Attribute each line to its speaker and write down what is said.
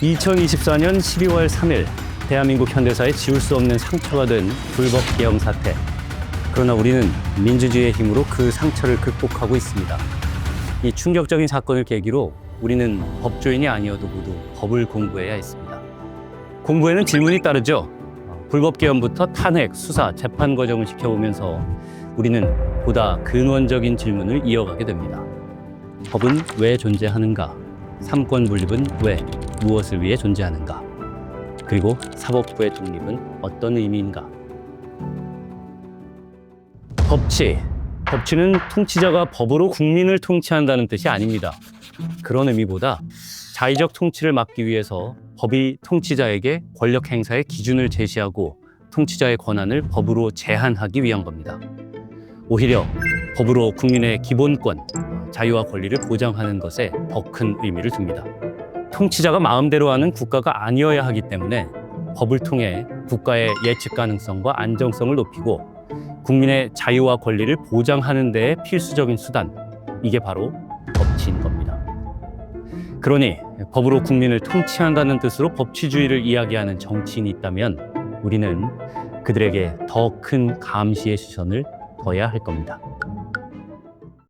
Speaker 1: 2024년 12월 3일 대한민국 현대사에 지울 수 없는 상처가 된 불법 계엄 사태. 그러나 우리는 민주주의의 힘으로 그 상처를 극복하고 있습니다. 이 충격적인 사건을 계기로 우리는 법조인이 아니어도 모두 법을 공부해야 했습니다. 공부에는 질문이 따르죠. 불법 계엄부터 탄핵, 수사, 재판 과정을 지켜보면서 우리는 보다 근원적인 질문을 이어가게 됩니다. 법은 왜 존재하는가? 삼권 분립은 왜, 무엇을 위해 존재하는가? 그리고 사법부의 독립은 어떤 의미인가? 법치. 법치는 통치자가 법으로 국민을 통치한다는 뜻이 아닙니다. 그런 의미보다 자의적 통치를 막기 위해서 법이 통치자에게 권력 행사의 기준을 제시하고 통치자의 권한을 법으로 제한하기 위한 겁니다. 오히려 법으로 국민의 기본권, 자유와 권리를 보장하는 것에 더 큰 의미를 둡니다. 통치자가 마음대로 하는 국가가 아니어야 하기 때문에 법을 통해 국가의 예측 가능성과 안정성을 높이고 국민의 자유와 권리를 보장하는 데에 필수적인 수단, 이게 바로 법치인 겁니다. 그러니 법으로 국민을 통치한다는 뜻으로 법치주의를 이야기하는 정치인이 있다면 우리는 그들에게 더 큰 감시의 시선을 둬야 할 겁니다.